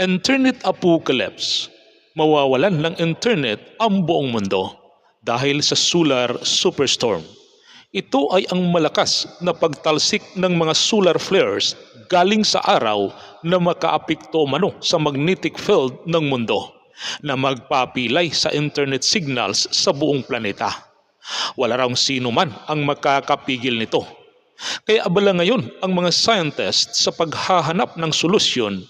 Internet Apocalypse. Mawawalan ng internet ang buong mundo dahil sa solar superstorm. Ito ay ang malakas na pagtalsik ng mga solar flares galing sa araw na makaapekto mano sa magnetic field ng mundo na magpapilay sa internet signals sa buong planeta. Wala raw sino man ang makakapigil nito. Kaya abala ngayon ang mga scientists sa paghahanap ng solusyon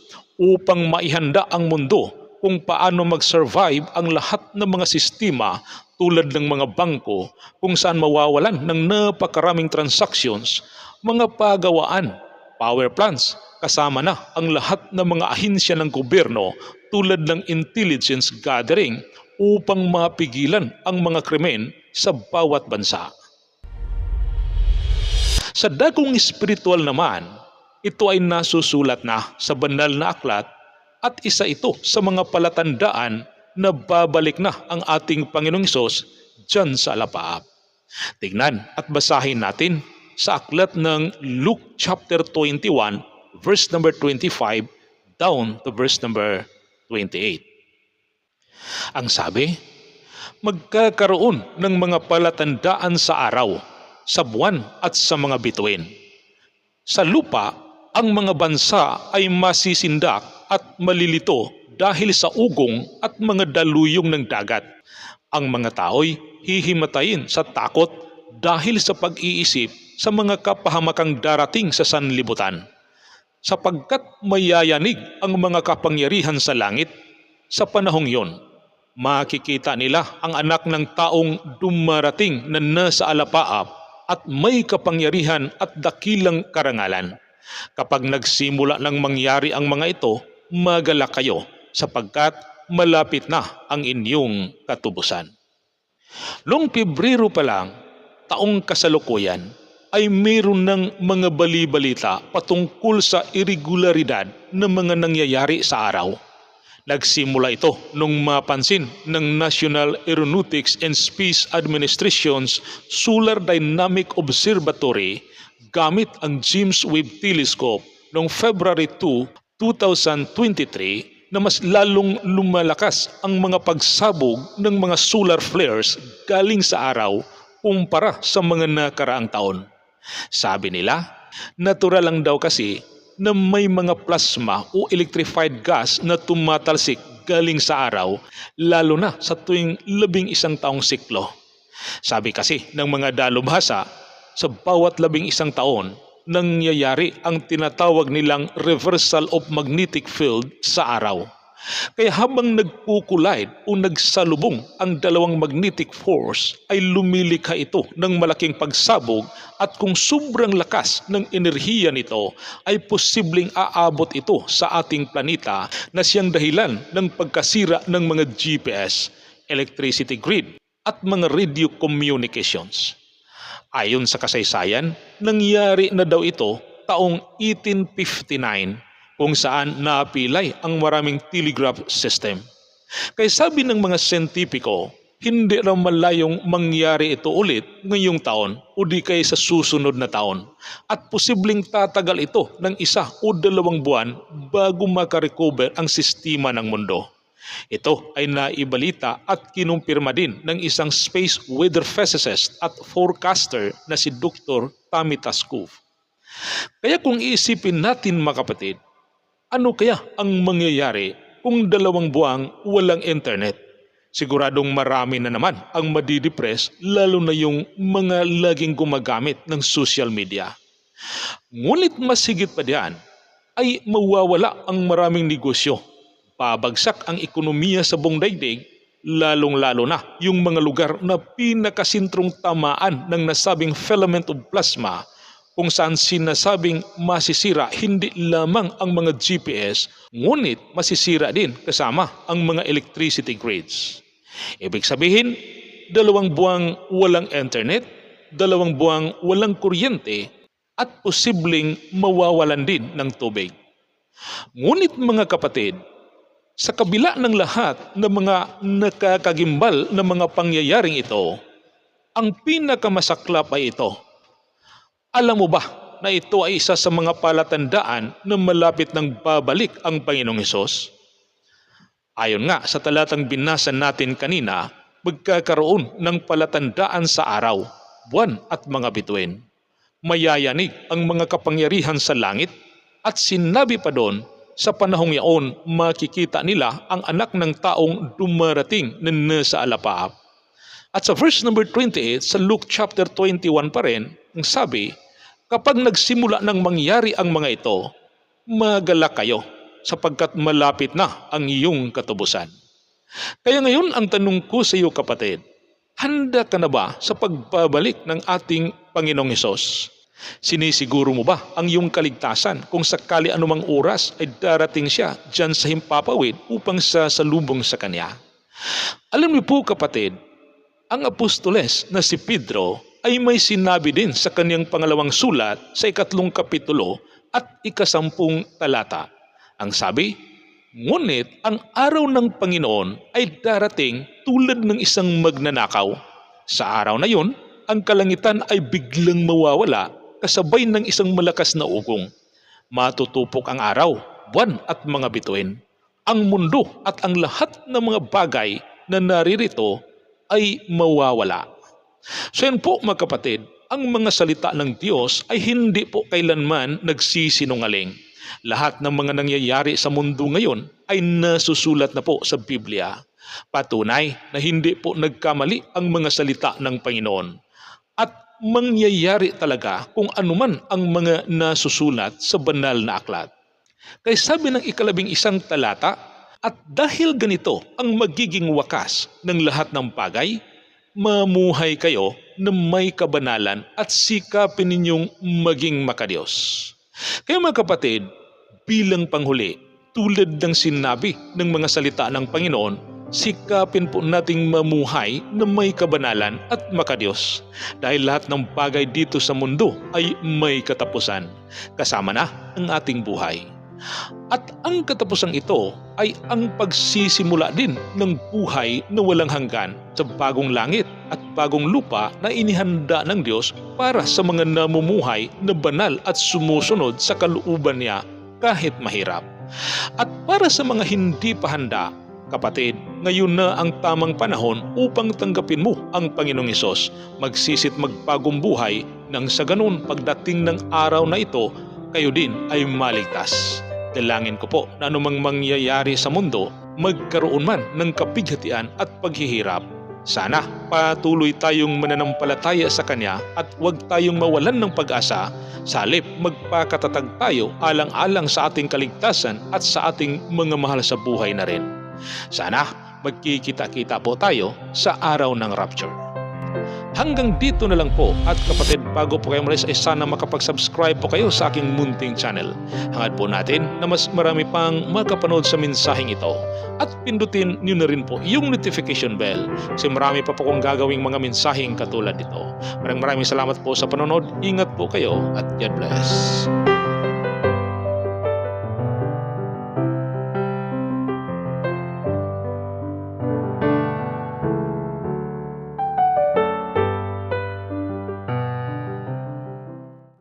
upang maihanda ang mundo kung paano mag-survive ang lahat ng mga sistema tulad ng mga bangko kung saan mawawalan ng napakaraming transactions, mga pagawaan, power plants, kasama na ang lahat ng mga ahensya ng gobyerno tulad ng intelligence gathering upang mapigilan ang mga krimen sa bawat bansa. Sa dagong espiritual naman, ito ay nasusulat na sa banal na aklat at isa ito sa mga palatandaan na babalik na ang ating Panginoong Isos dyan sa alapaap. Tignan at basahin natin sa aklat ng Luke chapter 21 verse number 25 down to verse number 28. Ang sabi, magkakaroon ng mga palatandaan sa araw, sa buwan at sa mga bituin. Sa lupa, ang mga bansa ay masisindak at malilito dahil sa ugong at mga daluyong ng dagat. Ang mga tao'y hihimatayin sa takot dahil sa pag-iisip sa mga kapahamakang darating sa sanlibutan. Sapagkat mayayanig ang mga kapangyarihan sa langit, sa panahong yon, makikita nila ang anak ng taong dumarating na nasa alapaap at may kapangyarihan at dakilang karangalan. Kapag nagsimula ng mangyari ang mga ito, magala kayo sapagkat malapit na ang inyong katubusan. Noong Pebrero pa lang, taong kasalukuyan, ay mayroon ng mga balibalita patungkol sa irregularidad ng mga nangyayari sa araw. Nagsimula ito nung mapansin ng National Aeronautics and Space Administration's Solar Dynamic Observatory gamit ang James Webb Telescope noong February 2, 2023 na mas lalong lumalakas ang mga pagsabog ng mga solar flares galing sa araw kumpara sa mga nakaraang taon. Sabi nila, natural lang daw kasi na may mga plasma o electrified gas na tumatalsik galing sa araw lalo na sa tuwing labing isang taong siklo. Sabi kasi ng mga dalubhasa, sa bawat labing isang taon, nangyayari ang tinatawag nilang reversal of magnetic field sa araw. Kaya habang nagkukulide o nagsalubong ang dalawang magnetic force ay lumilikha ito ng malaking pagsabog at kung sobrang lakas ng enerhiya nito ay posibleng aabot ito sa ating planeta na siyang dahilan ng pagkasira ng mga GPS, electricity grid at mga radio communications. Ayon sa kasaysayan, nangyari na daw ito taong 1859 kung saan napilay ang maraming telegraph system. Kaya sabi ng mga sentipiko, hindi raw malayong mangyari ito ulit ngayong taon o di kay sa susunod na taon at posibleng tatagal ito ng isa o dalawang buwan bago makarecover ang sistema ng mundo. Ito ay naibalita at kinumpirma din ng isang space weather physicist at forecaster na si Dr. Tommy Taskov. Kaya kung iisipin natin mga kapatid, ano kaya ang mangyayari kung dalawang buwang walang internet? Siguradong marami na naman ang madidepress lalo na yung mga laging gumagamit ng social media. Ngunit mas higit pa diyan ay mawawala ang maraming negosyo. Pabagsak ang ekonomiya sa buong daigdig lalong-lalo na yung mga lugar na pinakasintrong tamaan ng nasabing filament of plasma kung saan sinasabing masisira hindi lamang ang mga GPS, ngunit masisira din kasama ang mga electricity grids. Ibig sabihin, dalawang buwang walang internet, dalawang buwang walang kuryente, at posibleng mawawalan din ng tubig. Ngunit mga kapatid, sa kabila ng lahat ng mga nakakagimbal na mga pangyayaring ito, ang pinakamasaklap ay ito alam mo ba na ito ay isa sa mga palatandaan na malapit ng babalik ang Panginoong Hesus? Ayon nga sa talatang binasa natin kanina, magkakaroon ng palatandaan sa araw, buwan at mga bituin. Mayayanig ang mga kapangyarihan sa langit at sinabi pa doon, sa panahong yaon makikita nila ang anak ng taong dumarating na nasa alapaap. At sa verse number 28 sa Luke chapter 21 pa rin, ang sabi, Kapag nagsimula ng mangyari ang mga ito, magalak kayo sapagkat malapit na ang iyong katubusan. Kaya ngayon ang tanong ko sa iyo kapatid, handa ka na ba sa pagbabalik ng ating Panginoong Hesus? Sinisiguro mo ba ang iyong kaligtasan kung sakali anumang oras ay darating siya dyan sa himpapawid upang sa salubong sa Kanya? Alam niyo po kapatid, ang apostoles na si Pedro ay may sinabi din sa kanyang pangalawang sulat sa ikatlong kapitulo at ikasampung talata. Ang sabi, Ngunit ang araw ng Panginoon ay darating tulad ng isang magnanakaw. Sa araw na yon, ang kalangitan ay biglang mawawala kasabay ng isang malakas na ugong. Matutupok ang araw, buwan at mga bituin. Ang mundo at ang lahat ng mga bagay na naririto ay mawawala. So yan po mga kapatid, ang mga salita ng Diyos ay hindi po kailanman nagsisinungaling. Lahat ng mga nangyayari sa mundo ngayon ay nasusulat na po sa Biblia. Patunay na hindi po nagkamali ang mga salita ng Panginoon. Mangyayari talaga kung anuman ang mga nasusulat sa banal na aklat. Kaya sabi ng ikalabing isang talata, at dahil ganito ang magiging wakas ng lahat ng bagay, mamuhay kayo na may kabanalan at sikapin ninyong maging makadiyos. Kaya mga kapatid, bilang panghuli, tulad ng sinabi ng mga salita ng Panginoon, sikapin po nating mamuhay na may kabanalan at makadiyos. Dahil lahat ng bagay dito sa mundo ay may katapusan, kasama na ang ating buhay. At ang katapusang ito ay ang pagsisimula din ng buhay na walang hanggan sa bagong langit at bagong lupa na inihanda ng Diyos para sa mga namumuhay na banal at sumusunod sa kalooban niya kahit mahirap. At para sa mga hindi pa handa, Kapatid, ngayon na ang tamang panahon upang tanggapin mo ang Panginoong Isos. Magsisit magpagong buhay nang sa ganun pagdating ng araw na ito, kayo din ay maligtas. Dalangin ko po na anumang mangyayari sa mundo, magkaroon man ng kapighatian at paghihirap. Sana patuloy tayong mananampalataya sa Kanya at huwag tayong mawalan ng pag-asa sa magpakatatag tayo alang-alang sa ating kaligtasan at sa ating mga mahal sa buhay na rin. Sana magkikita-kita po tayo sa araw ng rapture. Hanggang dito na lang po at kapatid bago po kayo malis ay sana makapag-subscribe po kayo sa aking munting channel. Hangad po natin na mas marami pang makapanood sa mensaheng ito at pindutin nyo na rin po yung notification bell kasi marami pa po kong gagawing mga mensaheng katulad nito. Maraming maraming salamat po sa panonood. Ingat po kayo at God bless.